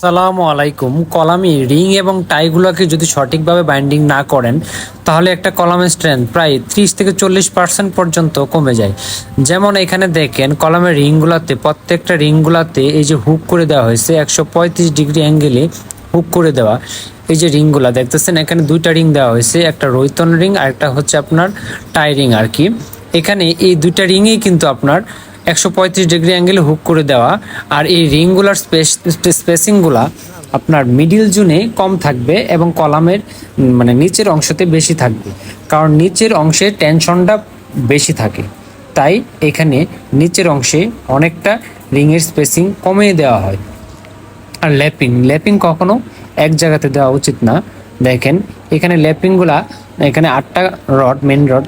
আসসালামু আলাইকুম। কলামি রিং এবং টাইগুলোকে যদি সঠিকভাবে বাইন্ডিং না করেন, তাহলে একটা কলামের স্ট্রেংথ প্রায় ত্রিশ থেকে চল্লিশ পার্সেন্ট পর্যন্ত কমে যায়। যেমন এখানে দেখেন, কলামের রিংগুলোতে, প্রত্যেকটা রিংগুলোতে এই যে হুক করে দেওয়া হয়েছে, একশো পঁয়ত্রিশ ডিগ্রি অ্যাঙ্গেলে হুক করে দেওয়া এই যে রিংগুলা। দেখতেছেন, এখানে দুইটা রিং দেওয়া হয়েছে, একটা রৈতন রিং আর একটা হচ্ছে আপনার টাই রিং আর কি। এখানে এই দুইটা রিংই কিন্তু আপনার একশো পঁয়ত্রিশ ডিগ্রি অ্যাঙ্গেলে হুক করে দেওয়া। আর এই রিংগুলার স্পেস স্পেসিংগুলা আপনার মিডিল জোনে কম থাকবে এবং কলামের মানে নিচের অংশতে বেশি থাকবে। কারণ নিচের অংশে টেনশনটা বেশি থাকে। তাই এখানে নিচের অংশে অনেকটা রিংয়ের স্পেসিং কমিয়ে দেওয়া হয়। আর ল্যাপিং ল্যাপিং কখনো এক জায়গাতে দেওয়া উচিত না। দেখেন, এখানে ল্যাপিংগুলা এখানে আটটা রড মেন রড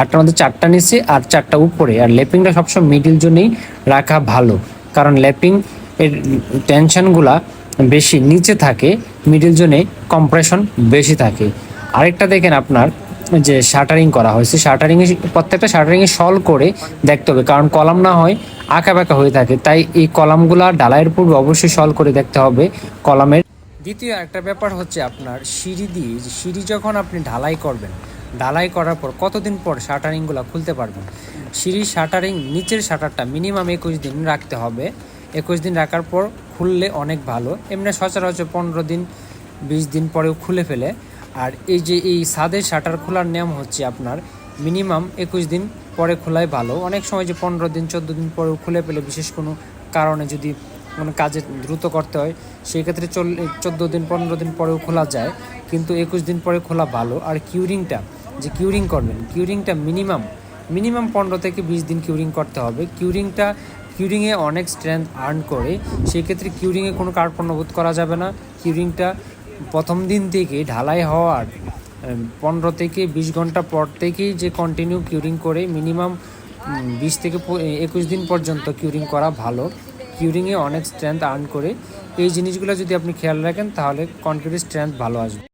আটটার মধ্যে চারটা নিচে আর চারটা উপরে। আর ল্যাপিংটা সবসময় মিডিল জন্যই রাখা ভালো। কারণ ল্যাপিং এর টেনশনগুলা বেশি নিচে থাকে মিডিল জোনে কম্প্রেশন বেশি থাকে। আরেকটা দেখেন আপনার, যে শাটারিং করা হয়েছে। শাটারিং প্রত্যেকটা শাটারিং এ সল করে দেখতে হবে। কারণ কলাম না হয় আঁকা বাঁকা হয়ে থাকে। তাই এই কলামগুলা ডালাইয়ের পূর্বে অবশ্যই সল করে দেখতে হবে কলামের দ্বিতীয় একটা ব্যাপার হচ্ছে আপনার সিঁড়ি দিয়ে, যে সিঁড়ি যখন আপনি ঢালাই করবেন, ঢালাই করার পর কতদিন পর শাটারিংগুলো খুলতে পারবেন? সিঁড়ির শাটারিং নিচের শাটারটা মিনিমাম একুশ দিন রাখতে হবে। একুশ দিন রাখার পর খুললে অনেক ভালো। এমনি সচরাচর পনেরো দিন, বিশ দিন পরেও খুলে ফেলে। আর এই যে এই ছাদের শাটার খোলার নিয়ম হচ্ছে আপনার মিনিমাম একুশ দিন পরে খোলাই ভালো। অনেক সময় যে পনেরো দিন, চোদ্দ দিন পরেও খুলে ফেলে, বিশেষ কোনো কারণে যদি কোনো কাজে দ্রুত করতে হয় সেই ক্ষেত্রে চোদ্দ দিন, পনেরো দিন পরেও খোলা যায়। কিন্তু একুশ দিন পরে খোলা ভালো। আর কিউরিংটা যে কিউরিং করবেন কিউরিংটা মিনিমাম মিনিমাম পনেরো থেকে বিশ দিন কিউরিং করতে হবে। কিউরিংটা কিউরিংয়ে অনেক স্ট্রেংথ আর্ন করে সেই ক্ষেত্রে কিউরিংয়ে কোনো কার্পণ্য বোধ করা যাবে না। কিউরিংটা প্রথম দিন থেকে ঢালাই হওয়ার পনেরো থেকে বিশ ঘণ্টা পর থেকেই যে কন্টিনিউ কিউরিং করে মিনিমাম বিশ থেকে একুশ দিন পর্যন্ত কিউরিং করা ভালো। কিউরিংয়ে অনেক স্ট্রেংথ আর্ন করে, এই জিনিসগুলো যদি আপনি খেয়াল রাখেন, তাহলে কনক্রিটের স্ট্রেংথ ভালো আসবে।